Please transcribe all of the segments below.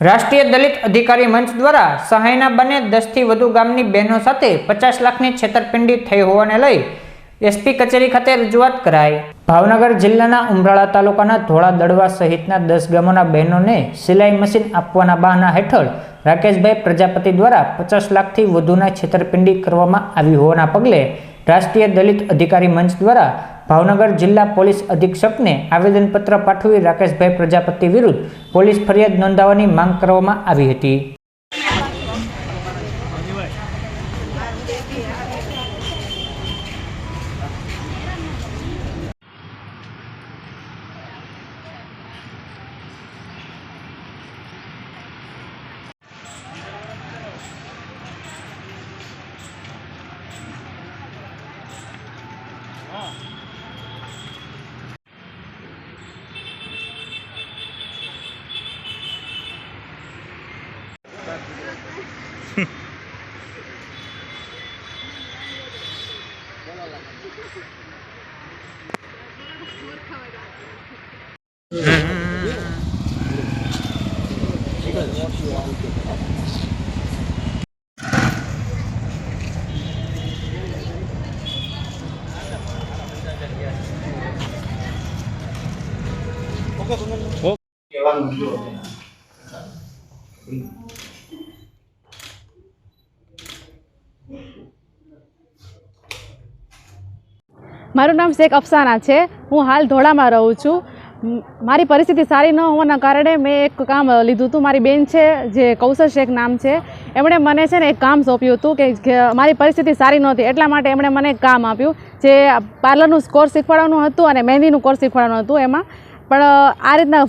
રાષ્ટ્રીય દલિત અધિકારી મંચ દ્વારા સહાયના બને દસથી વધુ ગામની બહેનો સાથે પચાસ લાખની છેતરપિંડી થઈ હોવાને લઈ એસપી કચેરી ખાતે રજૂઆત કરાઈ. ભાવનગર જિલ્લાના ઉમરાળા તાલુકાના ધોળા દડવા સહિતના દસ ગામોના બહેનોને સિલાઈ મશીન આપવાના બહાના હેઠળ રાકેશભાઈ પ્રજાપતિ દ્વારા પચાસ લાખથી વધુના છેતરપિંડી કરવામાં આવી હોવાના પગલે રાષ્ટ્રીય દલિત અધિકારી મંચ દ્વારા ભાવનગર જિલ્લા પોલીસ અધિક્ષકને આવેદનપત્ર પાઠવી રાકેશભાઈ પ્રજાપતિ વિરુદ્ધ પોલીસ ફરિયાદ નોંધાવવાની માંગ કરવામાં આવી હતી. મારું નામ શેખ અફસાના છે. હું હાલ ધોળામાં રહું છું. મારી પરિસ્થિતિ સારી ન હોવાના કારણે મેં એક કામ લીધું હતું. મારી બેન છે, જે કૌશલ શેખ નામ છે, એમણે મને છે ને એક કામ સોંપ્યું હતું કે મારી પરિસ્થિતિ સારી નહોતી. એટલા માટે એમણે મને કામ આપ્યું, જે પાર્લરનું કોર્સ શીખવાડવાનું હતું અને મહેંદીનું કોર્સ શીખવાડવાનું હતું એમાં. પણ, આ રીતના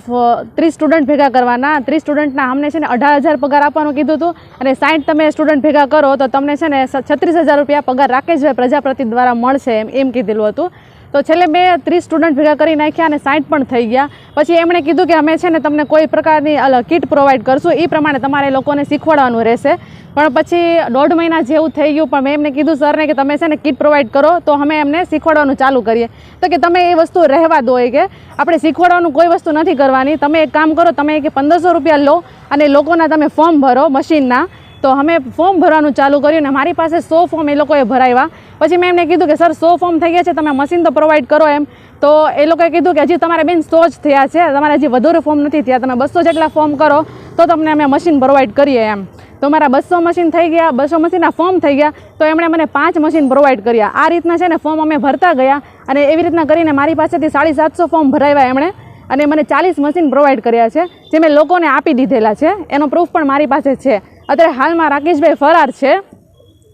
ત્રીસ સ્ટુડન્ટ ભેગા કરવાના. ત્રીસ સ્ટુડન્ટના અમને છે ને અઢાર હજાર પગાર આપવાનું કીધું હતું અને સાઠ તમે સ્ટુડન્ટ ભેગા કરો તો તમને છે ને છત્રીસ હજાર રૂપિયા પગાર રાકેશભાઈ પ્રજાપતિ દ્વારા મળશે એમ એમ કીધેલું હતું. તો છેલ્લે મેં ત્રીસ સ્ટુડન્ટ ભેગા કરી નાખ્યા અને સાઠ પણ થઈ ગયા. પછી એમણે કીધું કે અમે છે ને તમને કોઈ પ્રકારની કિટ પ્રોવાઈડ કરશું. એ પ્રમાણે તમારે લોકોને શીખવાડવાનું રહેશે. પણ પછી દોઢ મહિના જેવું થઈ ગયું, પણ મેં એમને કીધું, સરને કે તમે છે ને કિટ પ્રોવાઈડ કરો, તો અમે એમને શીખવાડવાનું ચાલુ કરીએ. તો કે તમે એ વસ્તુ રહેવા દો એ કે, આપણે શીખવાડવાનું કોઈ વસ્તુ નથી કરવાની. તમે એક કામ કરો, તમે કે પંદરસો રૂપિયા લો અને લોકોના તમે ફોર્મ ભરો મશીનના તો અમે ફોર્મ ભરવાનું ચાલુ કર્યું ને મારી પાસે સો ફોર્મ એ લોકોએ ભરાવ્યા. પછી મેં એમને કીધું કે, સર, સો ફોર્મ થઈ ગયા છે, તમે મશીન તો પ્રોવાઈડ કરો એમ. તો એ લોકોએ કીધું કે, હજી તમારે બેન સો જ થયા છે, તમારે હજી વધારે ફોર્મ નથી થયા, તમે બસો જેટલા ફોર્મ કરો, તો તમને અમે મશીન પ્રોવાઈડ કરીએ એમ. તો મારા બસો મશીન થઈ ગયા, બસો મશીનના ફોર્મ થઈ ગયા, તો એમણે મને પાંચ મશીન પ્રોવાઈડ કર્યા. આ રીતના છે ને ફોર્મ અમે ભરતા ગયા અને એવી રીતના કરીને મારી પાસેથી સાડી સાતસો ફોર્મ ભરાવ્યા એમણે અને મને ચાલીસ મશીન પ્રોવાઈડ કર્યા છે, જે મેં લોકોને આપી દીધેલા છે. એનો પ્રૂફ પણ મારી પાસે છે. અત્યારે હાલમાં રાકેશભાઈ ફરાર છે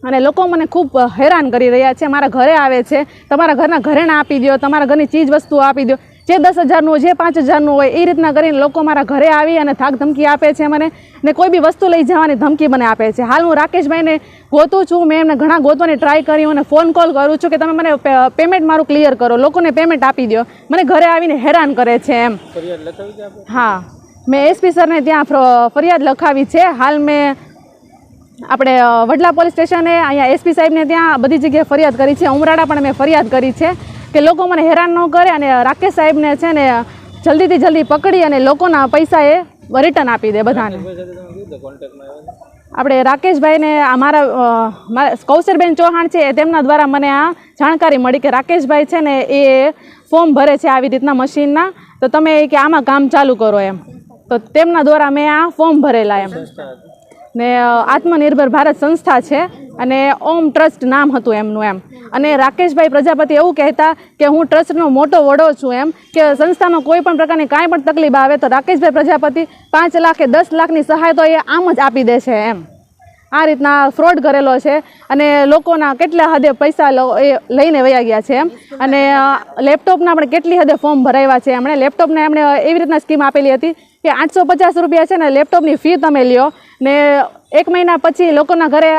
અને લોકો મને ખૂબ હેરાન કરી રહ્યા છે. મારા ઘરે આવે છે. તમારા ઘરના ઘરેણા આપી દો તમારા ઘરની ચીજ વસ્તુઓ આપી દો જે દસ હજારનું હોય જે પાંચ હજારનું હોય એ રીતના કરીને લોકો મારા ઘરે આવી અને થાક ધમકી આપે છે મને ને કોઈ બી વસ્તુ લઈ જવાની ધમકી મને આપે છે. હાલ હું રાકેશભાઈને ગોતું છું. મેં એમને ઘણા ગોતવાની ટ્રાય કરી અને ફોન કોલ કરું છું કે તમે મને પેમેન્ટ મારું ક્લિયર કરો. લોકોને પેમેન્ટ આપી દો મને ઘરે આવીને હેરાન કરે છે એમ. હા. મેં એસપી સરને ત્યાં ફર- ફરિયાદ લખાવી છે. હાલ મેં આપણે વડલા પોલીસ સ્ટેશને અહીંયા એસપી સાહેબને ત્યાં બધી જગ્યાએ ફરિયાદ કરી છે. ઉમરાળા પણ મેં ફરિયાદ કરી છે કે લોકો મને હેરાન ન કરે અને રાકેશ સાહેબને છે ને જલ્દીથી જલ્દી પકડી અને લોકોના પૈસા એ રિટર્ન આપી દે બધાને. આપણે રાકેશભાઈને આ મારા કૌશરબેન ચૌહાણ છે તેમના દ્વારા મને આ જાણકારી મળી કે રાકેશભાઈ છે ને એ ફોર્મ ભરે છે આવી રીતના મશીનના. તો તમે કે આમાં કામ ચાલુ કરો એમ. તો તેમના દ્વારા મેં આ ફોર્મ ભરેલા એમ. ને આત્મનિર્ભર ભારત સંસ્થા છે અને ઓમ ટ્રસ્ટ નામ હતું એમનું એમ. અને રાકેશભાઈ પ્રજાપતિ એવું કહેતા કે હું ટ્રસ્ટનો મોટો વડો છું એમ, કે સંસ્થામાં કોઈ પણ પ્રકારની કાંઈ પણ તકલીફ આવે તો રાકેશભાઈ પ્રજાપતિ પાંચ લાખ કે દસ લાખની સહાય તો એ આમ જ આપી દે છે એમ. આ રીતના ફ્રોડ કરેલો છે અને લોકોના કેટલા હદે પૈસા એ લઈને વયા ગયા છે એમ. અને લેપટોપના પણ કેટલી હદે ફોર્મ ભરાવ્યા છે એમણે. લેપટોપને એમણે એવી રીતના સ્કીમ આપેલી હતી કે આઠસો પચાસ રૂપિયા છે ને લેપટોપની ફી તમે લ્યો ને એક મહિના પછી લોકોના ઘરે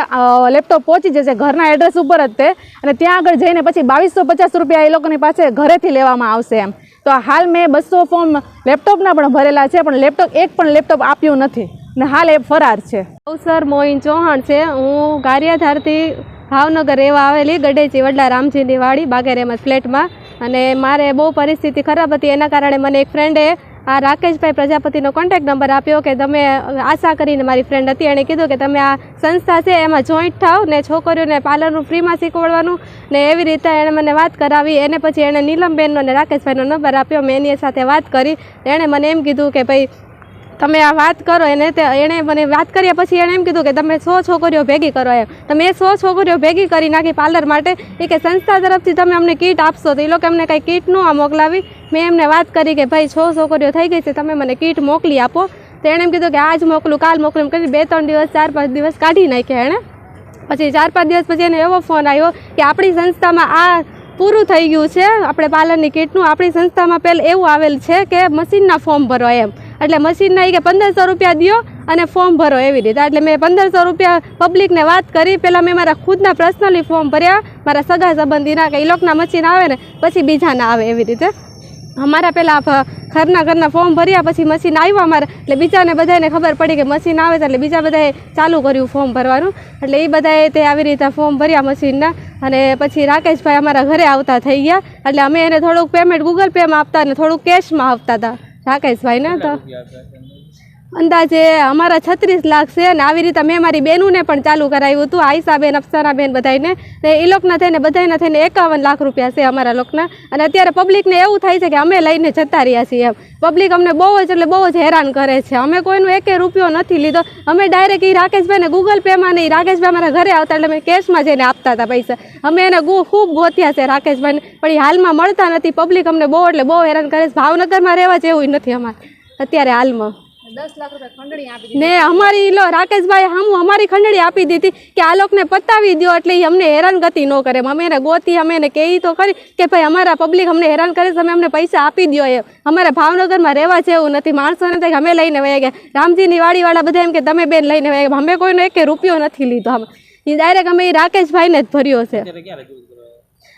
લેપટોપ પહોંચી જશે ઘરના એડ્રેસ ઉપર જ તે અને ત્યાં આગળ જઈને પછી બાવીસો પચાસ રૂપિયા એ લોકોની પાસે ઘરેથી લેવામાં આવશે એમ. તો હાલ મેં બસો ફોર્મ લેપટોપના પણ ભરેલા છે પણ લેપટોપ એક પણ લેપટોપ આપ્યું નથી. ને હાલ એ ફરાર છે. સર મોહિન ચૌહાણ છે. હું ગારિયાધારથી ભાવનગર રહેવા આવેલી ગડેચી વડલા રામજીની વાડી બાગેર એમ ફ્લેટમાં અને મારે બહુ પરિસ્થિતિ ખરાબ હતી. એના કારણે મને એક ફ્રેન્ડે આ રાકેશભાઈ પ્રજાપતિનો કોન્ટેક્ટ નંબર આપ્યો કે તમે આશા કરીને મારી ફ્રેન્ડ હતી. એણે કીધું કે તમે આ સંસ્થા છે, એમાં જોઈન્ટ થાવ ને છોકરીઓને પાર્લરનું ફ્રીમાં શીખવાડવાનું ને એવી રીતે એણે મને વાત કરાવી. એને પછી એણે નીલમબેનનો ને રાકેશભાઈનો નંબર આપ્યો. મેં એની સાથે વાત કરી. એણે મને એમ કીધું કે ભાઈ તમે આ વાત કરો એને તે એણે મને વાત કર્યા પછી એણે એમ કીધું કે તમે સો છોકરીઓ ભેગી કરો એમ. તો મેં સો છોકરીઓ ભેગી કરી નાખી પાર્લર માટે. એ કે સંસ્થા તરફથી તમે અમને કીટ આપશો તો એ લોકો અમને કાંઈ કીટ ન મોકલાવી. મેં એમને વાત કરી કે ભાઈ છ છોકરીઓ થઈ ગઈ છે, તમે મને કીટ મોકલી આપો. તો એણે એમ કીધું કે આજ મોકલું, કાલ મોકલું, એમ કરી બે ત્રણ દિવસ, ચાર પાંચ દિવસ કાઢી નાખ્યા એણે. પછી ચાર પાંચ દિવસ પછી એને એવો ફોન આવ્યો કે આપણી સંસ્થામાં આ પૂરું થઈ ગયું છે, આપણે પાર્લરની કીટનું, આપણી સંસ્થામાં પહેલાં એવું આવેલ છે કે મશીનના ફોર્મ ભરો એમ. એટલે મશીનના એ કે પંદરસો રૂપિયા દ્યો અને ફોર્મ ભરો એવી રીતે. એટલે મેં પંદરસો રૂપિયા પબ્લિકને વાત કરી. પહેલાં મેં મારા ખુદના પર્સનલી ફોર્મ ભર્યા. મારા સગા સંબંધીના કે એ લોકોના મશીન આવે ને, પછી બીજાના આવે એવી રીતે. અમારા પહેલાં ઘરના ઘરના ફોર્મ ભર્યા, પછી મશીન આવ્યું અમારે. એટલે બીજાને બધાને ખબર પડી કે મશીન આવે એટલે બીજા બધાએ ચાલુ કર્યું ફોર્મ ભરવાનું. એટલે એ બધાએ તે આવી રીતે ફોર્મ ભર્યા મશીનના અને પછી રાકેશભાઈ અમારા ઘરે આવતા થઈ ગયા. એટલે અમે એને થોડુંક પેમેન્ટ ગૂગલ પેમાં આપતા અને થોડુંક કેશમાં આપતા હતા. રાકેશભાઈને તો અંદાજે અમારા છત્રીસ લાખ છે અને આવી રીતે મેં મારી બહેનોને પણ ચાલુ કરાવ્યું હતું. આયસાબેન અફસારાબેન બધાને ને એ લોકોના થઈને બધાના થઈને એકાવન લાખ રૂપિયા છે અમારા લોકોના. અને અત્યારે પબ્લિકને એવું થાય છે કે અમે લઈને જતા રહ્યા છીએ એમ. પબ્લિક અમને બહુ જ, એટલે બહુ જ હેરાન કરે છે. અમે કોઈનો એકે રૂપિયો નથી લીધો. અમે ડાયરેક્ટ એ રાકેશભાઈને ગૂગલ પેમાં નહીં રાકેશભાઈ અમારા ઘરે આવતા એટલે અમે કેશમાં જઈને આપતા હતા પૈસા. અમે એને ખૂબ ગોત્યા છે રાકેશભાઈને. પણ એ હાલમાં મળતા નથી. પબ્લિક અમને બહુ, એટલે બહુ હેરાન કરે છે. ભાવનગરમાં રહેવા જેવું નથી અમારે અત્યારે હાલમાં. ને અમારી લો રાકેશભાઈ હમ અમારી ખંડણી આપી દીધી કે આ લોકોને પતાવી દો એટલે અમને અમને હેરાનગતિ ન કરે. અમે એને ગોતી અમે એને કહી તો ખરી કે ભાઈ અમારા પબ્લિક અમને હેરાન કરે છે તમે અમને પૈસા આપી દો એમ. અમારે ભાવનગરમાં રહેવા જેવું નથી. માણસોને થાય અમે લઈને વયા ગયા. રામજીની વાડીવાળા બધા એમ કે તમે બેન લઈને વયા ગયા. અમે કોઈનો એક રૂપિયો નથી લીધો અમે એ ડાયરેક્ટ અમે એ રાકેશભાઈને જ ભર્યો છે.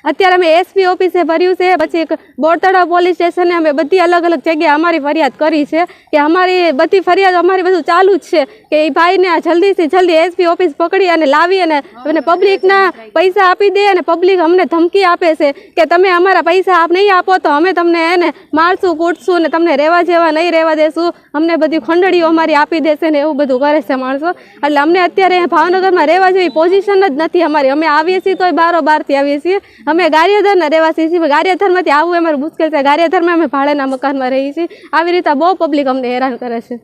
અત્યારે અમે એસપી ઓફિસે ભર્યું છે, પછી એક બોરતળાવ પોલીસ સ્ટેશને અમે બધી અલગ અલગ જગ્યાએ અમારી ફરિયાદ કરી છે કે અમારી બધી ફરિયાદ અમારી બધું ચાલુ જ છે કે એ ભાઈને જલ્દીથી જલ્દી એસપી ઓફિસ પકડી અને લાવી અને અને પબ્લિકના પૈસા આપી દે અને પબ્લિક અમને ધમકી આપે છે કે તમે અમારા પૈસા આપ નહીં આપો તો અમે તમને એને મારશું, કૂટશું ને તમને રહેવા જેવા નહીં રહેવા દેશું. અમને બધી ખંડળીઓ અમારી આપી દેશે ને એવું બધું કરે છે માણસો. એટલે અમને અત્યારે ભાવનગરમાં રહેવા જેવી પોઝિશન જ નથી અમારી. અમે આવીએ છીએ તોય બારો બારથી આવીએ છીએ. અમે ગારિયાધરના રહેવાસી છીએ. ગારિયાધરમાંથી આવવું અમારું મુશ્કેલ છે. ગારિયાધરમાં અમે ભાડેના મકાનમાં રહીએ છીએ. આવી રીતે બહુ પબ્લિક અમને હેરાન કરે છે.